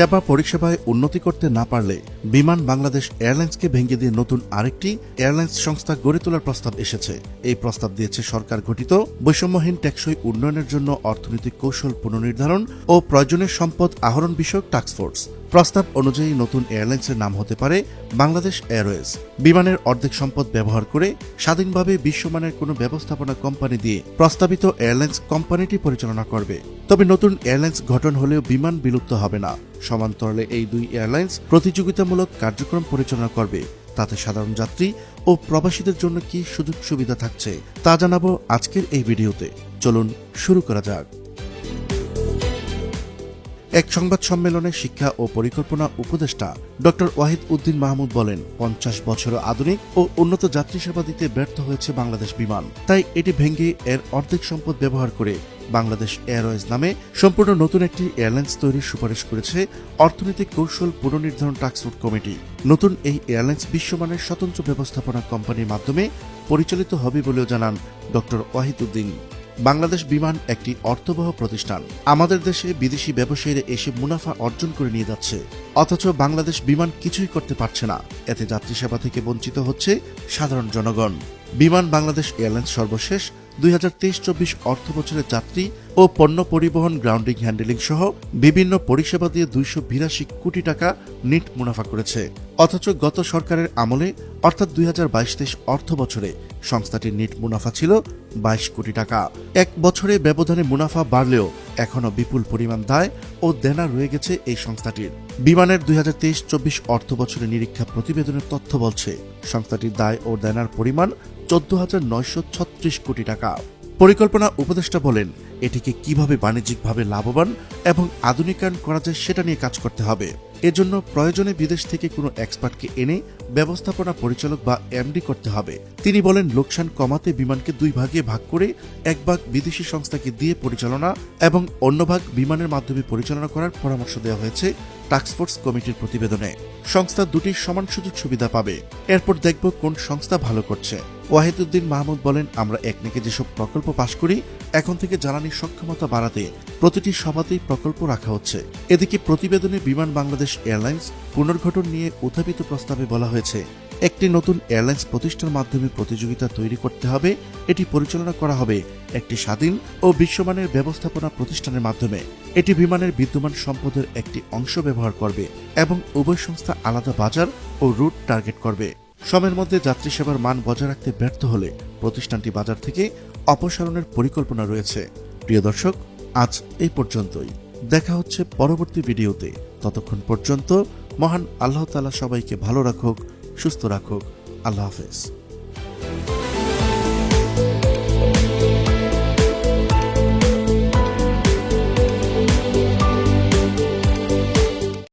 সেবা পরিষেবায় উন্নতি করতে না পারলে বিমান বাংলাদেশ এয়ারলাইন্সকে ভেঙে দিয়ে নতুন আরেকটি এয়ারলাইন্স সংস্থা গড়ে তোলার প্রস্তাব এসেছে। এই প্রস্তাব দিয়েছে সরকার গঠিত বৈষম্যহীন টেকসই উন্নয়নের জন্য অর্থনৈতিক কৌশল পুনর্নির্ধারণ ও প্রয়োজনের সম্পদ আহরণ বিষয়ক টাস্কফোর্স প্রস্তাব অনুযায়ী নতুন এয়ারলাইন্সের নাম হতে পারে বাংলাদেশ এয়ারওয়েজ। বিমানের অর্ধেক সম্পদ ব্যবহার করে স্বাধীনভাবে বিশ্বমানের কোনো ব্যবস্থাপনা কোম্পানি দিয়ে প্রস্তাবিত এয়ারলাইন্স কোম্পানিটি পরিচালনা করবে। তবে নতুন এয়ারলাইন্স গঠন হলেও বিমান বিলুপ্ত হবে না। সমান্তরালে এই দুই এয়ারলাইন্স প্রতিযোগিতামূলক কার্যক্রম পরিচালনা করবে। তাতে সাধারণ যাত্রী ও প্রবাসীদের জন্য কি সুযোগ সুবিধা থাকছে তা জানাব আজকের এই ভিডিওতে। চলুন শুরু করা যাক। এক সংবাদ সম্মেলনে শিক্ষা ও পরিকল্পনা উপদেষ্টা ডক্টর ওয়াহিদ উদ্দিন মাহমুদ বলেন, পঞ্চাশ বছর আধুনিক ও উন্নত যাত্রী সেবা দিতে ব্যর্থ হয়েছে বাংলাদেশ বিমান। তাই এটি ভেঙে এর অর্ধেক সম্পদ ব্যবহার করে বাংলাদেশ এয়ারওয়েজ নামে সম্পূর্ণ নতুন একটি এয়ারলাইন্স তৈরির সুপারিশ করেছে অর্থনৈতিক কৌশল পুনর্নির্ধারণ টাস্কফোর্স কমিটি। নতুন এই এয়ারলাইন্স বিশ্বমানের স্বতন্ত্র ব্যবস্থাপনা কোম্পানির মাধ্যমে পরিচালিত হবে বলেও জানান ডক্টর ওয়াহিদ উদ্দিন। বাংলাদেশ বিমান একটি অর্থবহ প্রতিষ্ঠান। আমাদের দেশে বিদেশি ব্যবসায়ীরা এসে মুনাফা অর্জন করে নিয়ে যাচ্ছে। অথচ বাংলাদেশ বিমান কিছুই করতে পারছে না। এতে যাত্রী সেবা থেকে বঞ্চিত হচ্ছে সাধারণ জনগণ। বিমান বাংলাদেশ এয়ারলাইন্স সর্বশেষ দুই হাজার তেইশ চব্বিশ অর্থ বছরের যাত্রী ও পণ্য পরিবহন, গ্রাউন্ডিং, হ্যান্ডেলিং সহ বিভিন্ন পরিষেবা দিয়ে দুইশো বিরাশি কোটি টাকা নিট মুনাফা করেছে। অথচ গত সরকারের আমলে, অর্থাৎ দুই হাজার বাইশ তেইশ অর্থ বছরে সংস্থাটির নিট মুনাফা ছিল বাইশ কোটি টাকা। এক বছরে ব্যবধানে মুনাফা বাড়লেও এখনও বিপুল পরিমাণ দায় ও দেনা রয়ে গেছে এই সংস্থাটির। বিমানের দুই হাজার তেইশ চব্বিশ অর্থ বছরে নিরীক্ষা প্রতিবেদনের তথ্য বলছে, সংস্থাটির দায় ও দেনার পরিমাণ চোদ্দ হাজার নয়শো ছত্রিশ কোটি টাকা। পরিকল্পনা উপদেষ্টা বলেন, এটিকে কীভাবে বাণিজ্যিকভাবে লাভবান এবং আধুনিকায়ন করা যায় সেটা নিয়ে কাজ করতে হবে। এজন্য প্রয়োজনে বিদেশ থেকে কোনো এক্সপার্টকে এনে ব্যবস্থাপনা পরিচালক বা এমডি করতে হবে। তিনি বলেন, লোকসান কমাতে বিমানকে দুই ভাগে ভাগ করে এক ভাগ বিদেশি সংস্থাকে দিয়ে পরিচালনা এবং অন্য ভাগ বিমানের মাধ্যমে পরিচালনা করার পরামর্শ দেওয়া হয়েছে টাস্কফোর্স কমিটির প্রতিবেদনে। সংস্থা দুটির সমান সুযোগ সুবিধা পাবে। এরপর দেখব কোন সংস্থা ভালো করছে। ওয়াহিদুদ্দিন মাহমুদ বলেন, আমরা একনেকে যেসব প্রকল্প পাশ করি, এখন থেকে জ্বালানির সক্ষমতা বাড়াতে প্রতিটি সভাতেই প্রকল্প রাখা হচ্ছে। এদিকে প্রতিবেদনে বিমান বাংলাদেশ এয়ারলাইন্স পুনর্গঠন নিয়ে উত্থাপিত প্রস্তাবে বলা হয়েছে, একটি নতুন এয়ারলাইন্স প্রতিষ্ঠার মাধ্যমে প্রতিযোগিতা তৈরি করতে হবে। এটি পরিচালনা করা হবে একটি স্বাধীন ও বিশ্বমানের ব্যবস্থাপনা প্রতিষ্ঠানের মাধ্যমে। এটি বিমানের বিদ্যমান সম্পদের একটি অংশ ব্যবহার করবে এবং উভয় সংস্থা আলাদা বাজার ও রুট টার্গেট করবে। সময়ের মধ্যে যাত্রী সেবার মান বজায় রাখতে ব্যর্থ হলে প্রতিষ্ঠানটি বাজার থেকে অপসারণের পরিকল্পনা রয়েছে। প্রিয় দর্শক, আজ এই পর্যন্তই। দেখা হচ্ছে পরবর্তী ভিডিওতে। ততক্ষণ পর্যন্ত মহান আল্লাহ তালা সবাইকে ভালো রাখুক, সুস্থ রাখুক। আল্লাহ হাফেজ।